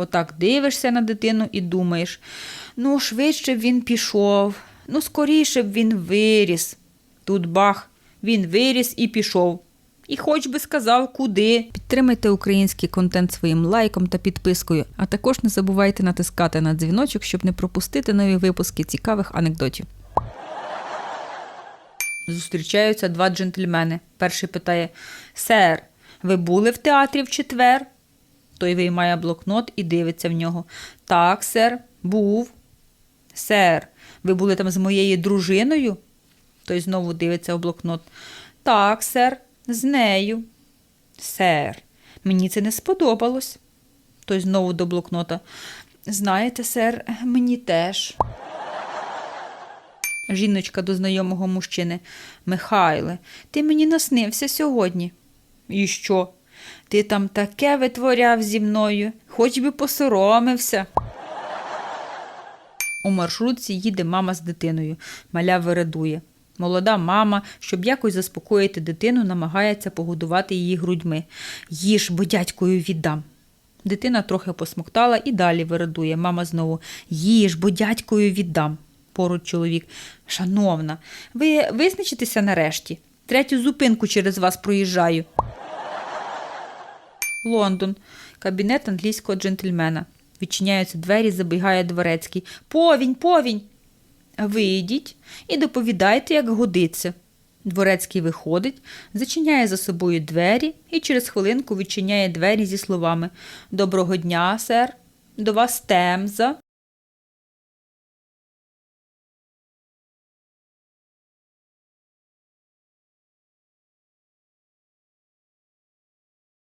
Отак дивишся на дитину і думаєш: ну, швидше б він пішов, ну, скоріше б він виріс. Тут бах, він виріс і пішов. І хоч би сказав, куди. Підтримайте український контент своїм лайком та підпискою, а також не забувайте натискати на дзвіночок, щоб не пропустити нові випуски цікавих анекдотів. Зустрічаються два джентльмени. Перший питає: Сер, ви були в театрі в четвер? Той виймає блокнот і дивиться в нього. Так, сер, був. Сер, ви були там з моєю дружиною? Той знову дивиться в блокнот. Так, сер, з нею. Сер, мені це не сподобалось. Той знову до блокнота. Знаєте, сер, мені теж. Жіночка до знайомого мужчини. Михайле, ти мені наснився сьогодні. І що? Ти там таке витворяв зі мною, хоч би посоромився. У маршрутці їде мама з дитиною. Маля вирадує. Молода мама, щоб якось заспокоїти дитину, намагається погодувати її грудьми. Їж, бо дядькою віддам. Дитина трохи посмоктала і далі вирадує. Мама знову їж, бо дядькою віддам. Поруч чоловік. Шановна, ви визначитеся нарешті. Третю зупинку через вас проїжджаю. Лондон. Кабінет англійського джентльмена. Відчиняються двері, забігає дворецький. Повінь, повінь. Вийдіть і доповідайте, як годиться. Дворецький виходить, зачиняє за собою двері і через хвилинку відчиняє двері зі словами Доброго дня, сер. До вас темза.